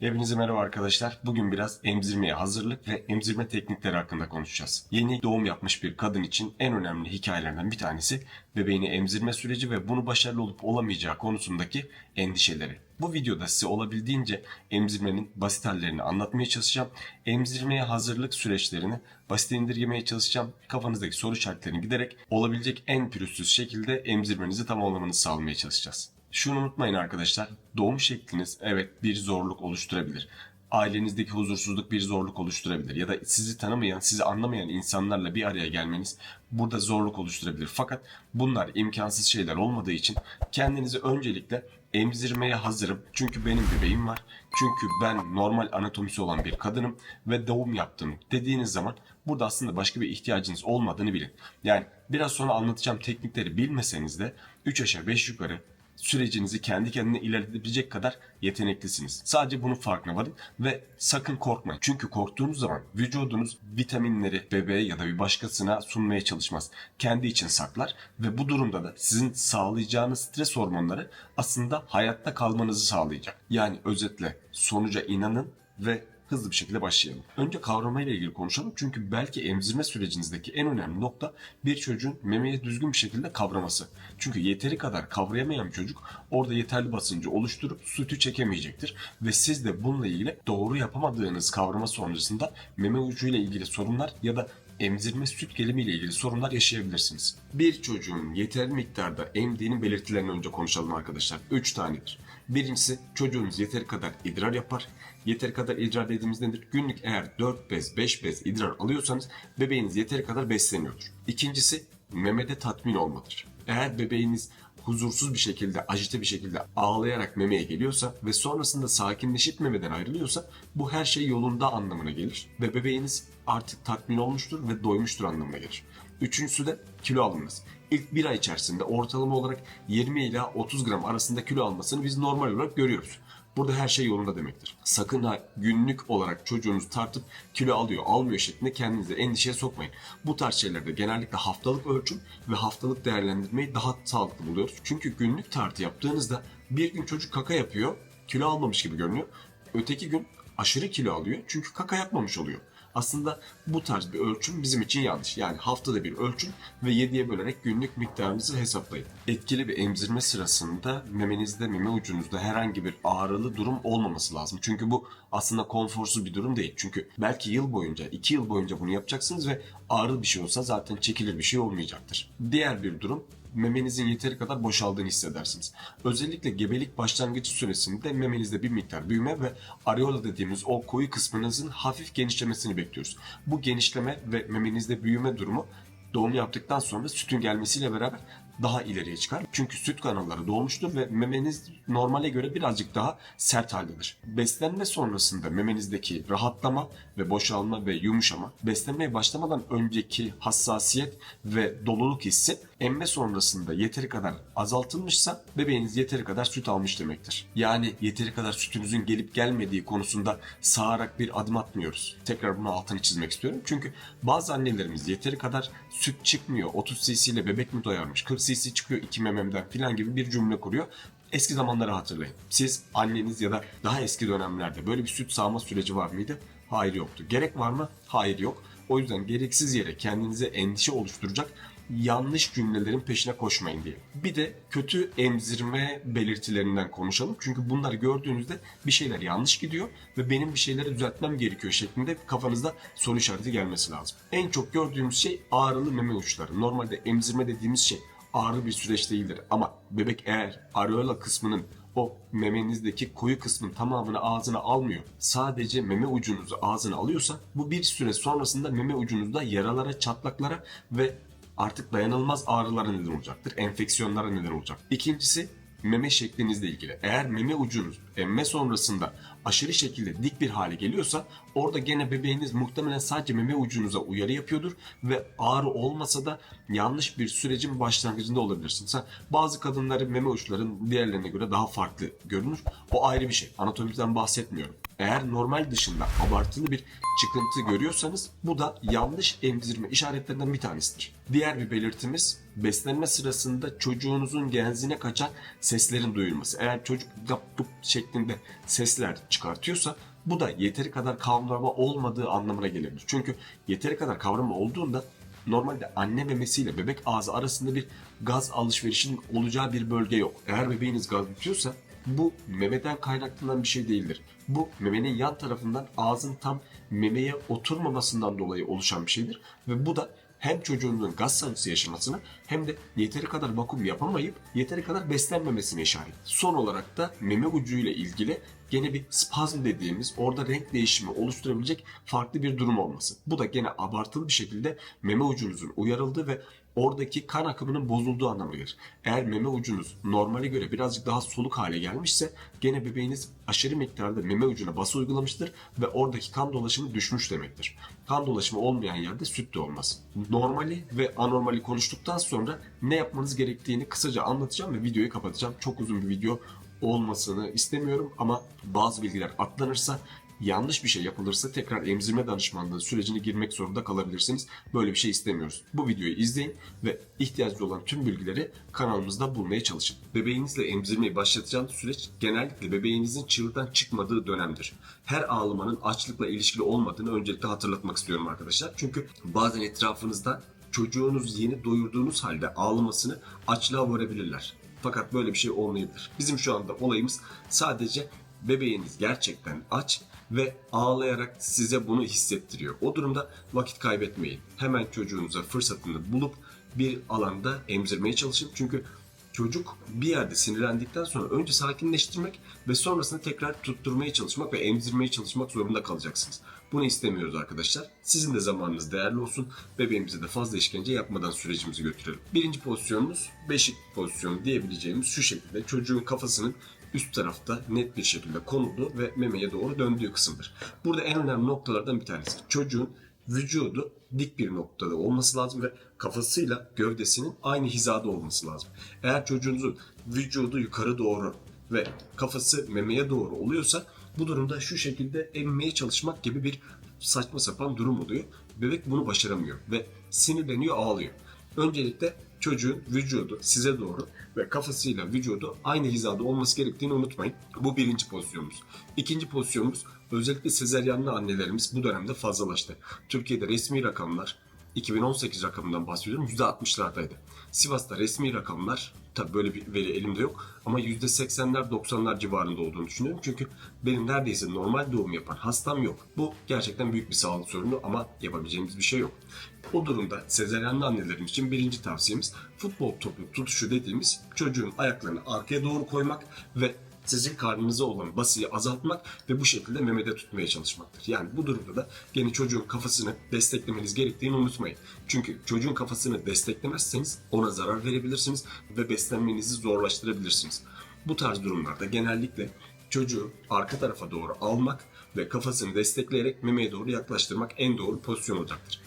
Hepinize merhaba arkadaşlar. Bugün biraz emzirmeye hazırlık ve emzirme teknikleri hakkında konuşacağız. Yeni doğum yapmış bir kadın için en önemli hikayelerden bir tanesi bebeğini emzirme süreci ve bunu başarılı olup olamayacağı konusundaki endişeleri. Bu videoda size olabildiğince emzirmenin basit hallerini anlatmaya çalışacağım. Emzirmeye hazırlık süreçlerini basit indirgemeye çalışacağım. Kafanızdaki soru işaretlerini giderek olabilecek en pürüzsüz şekilde emzirmenizi tamamlamanızı sağlamaya çalışacağız. Şunu unutmayın arkadaşlar. Doğum şekliniz evet bir zorluk oluşturabilir. Ailenizdeki huzursuzluk bir zorluk oluşturabilir. Ya da sizi tanımayan, sizi anlamayan insanlarla bir araya gelmeniz burada zorluk oluşturabilir. Fakat bunlar imkansız şeyler olmadığı için kendinizi öncelikle emzirmeye hazırım. Çünkü benim bebeğim var. Çünkü ben normal anatomisi olan bir kadınım ve doğum yaptım dediğiniz zaman burada aslında başka bir ihtiyacınız olmadığını bilin. Yani biraz sonra anlatacağım teknikleri bilmeseniz de 3 aşağı 5 yukarı sürecinizi kendi kendine ilerletebilecek kadar yeteneklisiniz. Sadece bunun farkına varın ve sakın korkmayın. Çünkü korktuğunuz zaman vücudunuz vitaminleri bebeğe ya da bir başkasına sunmaya çalışmaz. Kendi için saklar ve bu durumda da sizin sağlayacağınız stres hormonları aslında hayatta kalmanızı sağlayacak. Yani özetle sonuca inanın ve hızlı bir şekilde başlayalım. Önce kavramayla ilgili konuşalım. Çünkü belki emzirme sürecinizdeki en önemli nokta bir çocuğun memeyi düzgün bir şekilde kavraması. Çünkü yeteri kadar kavrayamayan çocuk orada yeterli basıncı oluşturup sütü çekemeyecektir. Ve siz de bununla ilgili doğru yapamadığınız kavrama sonrasında meme ucuyla ilgili sorunlar ya da emzirme süt gelimi ile ilgili sorunlar yaşayabilirsiniz. Bir çocuğun yeterli miktarda emdiğinin belirtilerini önce konuşalım arkadaşlar. 3 tanedir. Birincisi çocuğunuz yeteri kadar idrar yapar. Yeteri kadar idrar dediğimiz nedir? Günlük eğer 4 bez, 5 bez idrar alıyorsanız bebeğiniz yeteri kadar besleniyordur. İkincisi memede tatmin olmadır. Eğer bebeğiniz huzursuz bir şekilde, ajite bir şekilde ağlayarak memeye geliyorsa ve sonrasında sakinleşip memeden ayrılıyorsa bu her şey yolunda anlamına gelir. Ve bebeğiniz artık tatmin olmuştur ve doymuştur anlamına gelir. Üçüncüsü de kilo alınması. İlk bir ay içerisinde ortalama olarak 20 ila 30 gram arasında kilo almasını biz normal olarak görüyoruz. Burada her şey yolunda demektir. Sakın ha günlük olarak çocuğunuz tartıp kilo alıyor, almıyor şeklinde kendinizi endişeye sokmayın. Bu tarz şeylerde genellikle haftalık ölçüm ve haftalık değerlendirmeyi daha sağlıklı buluyoruz. Çünkü günlük tartı yaptığınızda bir gün çocuk kaka yapıyor, kilo almamış gibi görünüyor. Öteki gün aşırı kilo alıyor çünkü kaka yapmamış oluyor. Aslında bu tarz bir ölçüm bizim için yanlış. Yani haftada bir ölçüm ve 7'ye bölerek günlük miktarınızı hesaplayın. Etkili bir emzirme sırasında memenizde, meme ucunuzda herhangi bir ağrılı durum olmaması lazım. Çünkü bu aslında konforsuz bir durum değil. Çünkü belki yıl boyunca, 2 yıl boyunca bunu yapacaksınız ve ağrılı bir şey olsa zaten çekilir bir şey olmayacaktır. Diğer bir durum memenizin yeteri kadar boşaldığını hissedersiniz. Özellikle gebelik başlangıcı süresinde memenizde bir miktar büyüme ve areola dediğimiz o koyu kısmınızın hafif genişlemesini bekliyoruz. Bu genişleme ve memenizde büyüme durumu doğum yaptıktan sonra sütün gelmesiyle beraber daha ileriye çıkar. Çünkü süt kanalları dolmuştur ve memeniz normale göre birazcık daha sert haldedir. Beslenme sonrasında memenizdeki rahatlama ve boşalma ve yumuşama, beslenmeye başlamadan önceki hassasiyet ve doluluk hissi emme sonrasında yeteri kadar azaltılmışsa bebeğiniz yeteri kadar süt almış demektir. Yani yeteri kadar sütünüzün gelip gelmediği konusunda sağarak bir adım atmıyoruz. Tekrar bunu altını çizmek istiyorum. Çünkü bazı annelerimiz yeteri kadar süt çıkmıyor. 30 cc ile bebek mi doyarmış? 40 cc çıkıyor 2 mememden filan gibi bir cümle kuruyor. Eski zamanları hatırlayın. Siz anneniz ya da daha eski dönemlerde böyle bir süt sağma süreci var mıydı? Hayır yoktu. Gerek var mı? Hayır yok. O yüzden gereksiz yere kendinize endişe oluşturacak yanlış cümlelerin peşine koşmayın diye. Bir de kötü emzirme belirtilerinden konuşalım. Çünkü bunları gördüğünüzde bir şeyler yanlış gidiyor ve benim bir şeyleri düzeltmem gerekiyor şeklinde kafanızda soru işareti gelmesi lazım. En çok gördüğümüz şey ağrılı meme uçları. Normalde emzirme dediğimiz şey ağrı bir süreç değildir. Ama bebek eğer areola kısmının o memenizdeki koyu kısmın tamamını ağzına almıyor. Sadece meme ucunuzu ağzına alıyorsa bu bir süre sonrasında meme ucunuzda yaralara, çatlaklara ve artık dayanılmaz ağrılara neden olacaktır. Enfeksiyonlara neden olacak. İkincisi meme şeklinizle ilgili. Eğer meme ucunuz emme sonrasında aşırı şekilde dik bir hale geliyorsa orada gene bebeğiniz muhtemelen sadece meme ucunuza uyarı yapıyordur ve ağrı olmasa da yanlış bir sürecin başlangıcında olabilirsiniz. Bazı kadınların meme uçların diğerlerine göre daha farklı görünür. O ayrı bir şey. Anatomiden bahsetmiyorum. Eğer normal dışında abartılı bir çıkıntı görüyorsanız bu da yanlış emzirme işaretlerinden bir tanesidir. Diğer bir belirtimiz beslenme sırasında çocuğunuzun genzine kaçan seslerin duyulması. Eğer çocuk yap dup şeklinde sesler çıkartıyorsa bu da yeteri kadar kavrama olmadığı anlamına gelebilir. Çünkü yeteri kadar kavrama olduğunda normalde anne memesiyle bebek ağzı arasında bir gaz alışverişinin olacağı bir bölge yok. Eğer bebeğiniz gaz yutuyorsa bu memeden kaynaklanan bir şey değildir. Bu memenin yan tarafından ağzın tam memeye oturmamasından dolayı oluşan bir şeydir. Ve bu da hem çocuğunun gaz sancısı yaşamasına hem de yeteri kadar vakum yapamayıp yeteri kadar beslenmemesine işaret. Son olarak da meme ucuyla ilgili gene bir spazm dediğimiz orada renk değişimi oluşturabilecek farklı bir durum olması. Bu da gene abartılı bir şekilde meme ucunuzun uyarıldığı ve oradaki kan akımının bozulduğu anlamına gelir. Eğer meme ucunuz normale göre birazcık daha soluk hale gelmişse gene bebeğiniz aşırı miktarda meme ucuna bası uygulamıştır ve oradaki kan dolaşımı düşmüş demektir. Kan dolaşımı olmayan yerde süt de olmaz. Normali ve anormali konuştuktan sonra ne yapmanız gerektiğini kısaca anlatacağım ve videoyu kapatacağım. Çok uzun bir video olmasını istemiyorum ama bazı bilgiler atlanırsa yanlış bir şey yapılırsa tekrar emzirme danışmanlığı sürecine girmek zorunda kalabilirsiniz. Böyle bir şey istemiyoruz. Bu videoyu izleyin ve ihtiyacı olan tüm bilgileri kanalımızda bulmaya çalışın. Bebeğinizle emzirmeyi başlatacağınız süreç genellikle bebeğinizin çığlıktan çıkmadığı dönemdir. Her ağlamanın açlıkla ilişkili olmadığını öncelikle hatırlatmak istiyorum arkadaşlar. Çünkü bazen etrafınızda çocuğunuz yeni doyurduğunuz halde ağlamasını açlığa vurabilirler. Fakat böyle bir şey olmayabilir. Bizim şu anda olayımız sadece bebeğiniz gerçekten aç ve ağlayarak size bunu hissettiriyor. O durumda vakit kaybetmeyin. Hemen çocuğunuza fırsatını bulup bir alanda emzirmeye çalışın. Çünkü çocuk bir yerde sinirlendikten sonra önce sakinleştirmek ve sonrasında tekrar tutturmaya çalışmak ve emzirmeye çalışmak zorunda kalacaksınız. Bunu istemiyoruz arkadaşlar. Sizin de zamanınız değerli olsun. Bebeğimize de fazla işkence yapmadan sürecimizi götürelim. Birinci pozisyonumuz beşik pozisyonu diyebileceğimiz şu şekilde. Çocuğun kafasının üst tarafta net bir şekilde konulduğu ve memeye doğru döndüğü kısımdır. Burada en önemli noktalardan bir tanesi. Çocuğun vücudu dik bir noktada olması lazım ve kafasıyla gövdesinin aynı hizada olması lazım. Eğer çocuğunuzun vücudu yukarı doğru ve kafası memeye doğru oluyorsa bu durumda şu şekilde emmeye çalışmak gibi bir saçma sapan durum oluyor. Bebek bunu başaramıyor ve sinirleniyor, ağlıyor. Öncelikle çocuğun vücudu size doğru ve kafasıyla vücudu aynı hizada olması gerektiğini unutmayın. Bu birinci pozisyonumuz. İkinci pozisyonumuz özellikle sezeryanlı annelerimiz bu dönemde fazlalaştı. Türkiye'de resmi rakamlar 2018 rakamından bahsediyorum %60'lardaydı. Sivas'ta resmi rakamlar tabi böyle bir veri elimde yok ama %80'ler 90'lar civarında olduğunu düşünüyorum. Çünkü benim neredeyse normal doğum yapan hastam yok. Bu gerçekten büyük bir sağlık sorunu ama yapabileceğimiz bir şey yok. O durumda sezeryanlı annelerimiz için birinci tavsiyemiz futbol topu tutuşu dediğimiz çocuğun ayaklarını arkaya doğru koymak ve sizin karnınıza olan basıyı azaltmak ve bu şekilde memede tutmaya çalışmaktır. Yani bu durumda da gene çocuğun kafasını desteklemeniz gerektiğini unutmayın. Çünkü çocuğun kafasını desteklemezseniz ona zarar verebilirsiniz ve beslenmenizi zorlaştırabilirsiniz. Bu tarz durumlarda genellikle çocuğu arka tarafa doğru almak ve kafasını destekleyerek memeye doğru yaklaştırmak en doğru pozisyon olacaktır.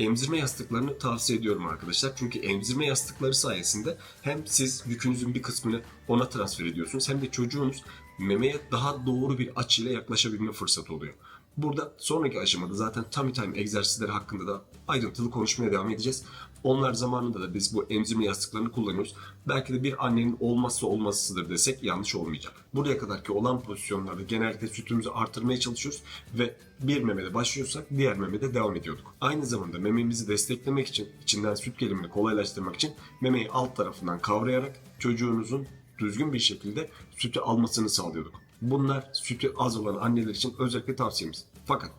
Emzirme yastıklarını tavsiye ediyorum arkadaşlar. Çünkü emzirme yastıkları sayesinde hem siz yükünüzün bir kısmını ona transfer ediyorsunuz hem de çocuğunuz memeye daha doğru bir açıyla yaklaşabilme fırsatı oluyor. Burada sonraki aşamada zaten tummy time egzersizleri hakkında da ayrıntılı konuşmaya devam edeceğiz. Onlar zamanında da biz bu emzirme yastıklarını kullanıyoruz. Belki de bir annenin olmazsa olmazısıdır desek yanlış olmayacak. Buraya kadarki olan pozisyonlarda genellikle sütümüzü artırmaya çalışıyoruz ve bir memede başlıyorsak diğer memede devam ediyorduk. Aynı zamanda mememizi desteklemek için, içinden süt gelimini kolaylaştırmak için memeyi alt tarafından kavrayarak çocuğunuzun düzgün bir şekilde sütü almasını sağlıyorduk. Bunlar sütü az olan anneler için özellikle tavsiyemiz. Fakat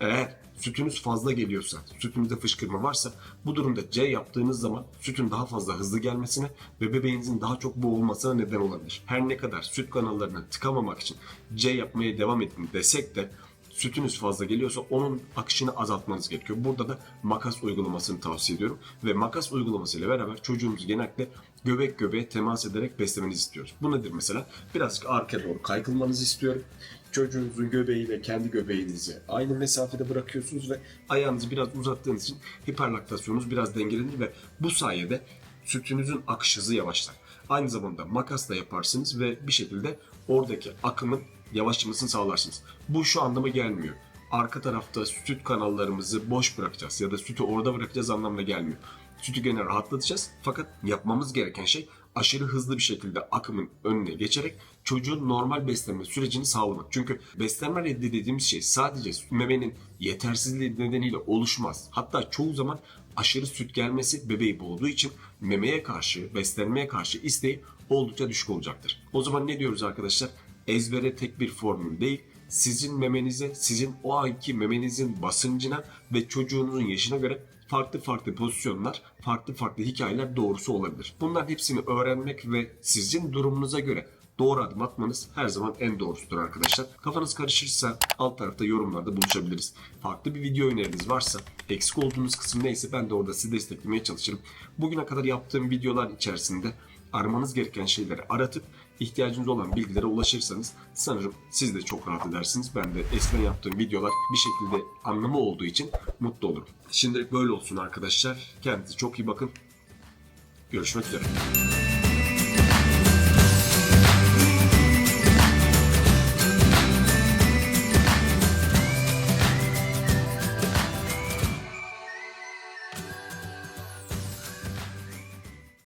eğer sütünüz fazla geliyorsa, sütünüzde fışkırma varsa bu durumda C yaptığınız zaman sütün daha fazla hızlı gelmesine ve bebeğinizin daha çok boğulmasına neden olabilir. Her ne kadar süt kanallarını tıkamamak için C yapmaya devam edin desek de sütünüz fazla geliyorsa onun akışını azaltmanız gerekiyor. Burada da makas uygulamasını tavsiye ediyorum. Ve makas uygulamasıyla beraber çocuğumuzu genellikle göbek göbeğe temas ederek beslemenizi istiyoruz. Bu nedir mesela? Birazcık arkaya doğru kaykılmanızı istiyorum. Çocuğunuzun göbeğiyle kendi göbeğinizi aynı mesafede bırakıyorsunuz ve ayağınızı biraz uzattığınız için hiperlaktasyonunuz biraz dengelenir ve bu sayede sütünüzün akış hızı yavaşlar. Aynı zamanda makasla yaparsınız ve bir şekilde oradaki akımın yavaşlamasını sağlarsınız. Bu şu anlama gelmiyor. Arka tarafta süt kanallarımızı boş bırakacağız ya da sütü orada bırakacağız anlamına gelmiyor. Sütü gene rahatlatacağız fakat yapmamız gereken şey aşırı hızlı bir şekilde akımın önüne geçerek çocuğun normal beslenme sürecini sağlamak. Çünkü beslenme reddi dediğimiz şey sadece memenin yetersizliği nedeniyle oluşmaz. Hatta çoğu zaman aşırı süt gelmesi bebeği boğduğu için memeye karşı, beslenmeye karşı isteği oldukça düşük olacaktır. O zaman ne diyoruz arkadaşlar? Ezbere tek bir formül değil, sizin memenize, sizin o anki memenizin basıncına ve çocuğunuzun yaşına göre farklı farklı pozisyonlar, farklı farklı hikayeler doğrusu olabilir. Bunların hepsini öğrenmek ve sizin durumunuza göre doğru adım atmanız her zaman en doğrusudur arkadaşlar. Kafanız karışırsa alt tarafta yorumlarda buluşabiliriz. Farklı bir video öneriniz varsa eksik olduğunuz kısım neyse ben de orada sizi desteklemeye çalışırım. Bugüne kadar yaptığım videolar içerisinde aramanız gereken şeyleri aratıp ihtiyacınız olan bilgilere ulaşırsanız sanırım siz de çok rahat edersiniz. Ben de eskiden yaptığım videolar bir şekilde anlamı olduğu için mutlu olurum. Şimdilik böyle olsun arkadaşlar. Kendinize çok iyi bakın. Görüşmek üzere.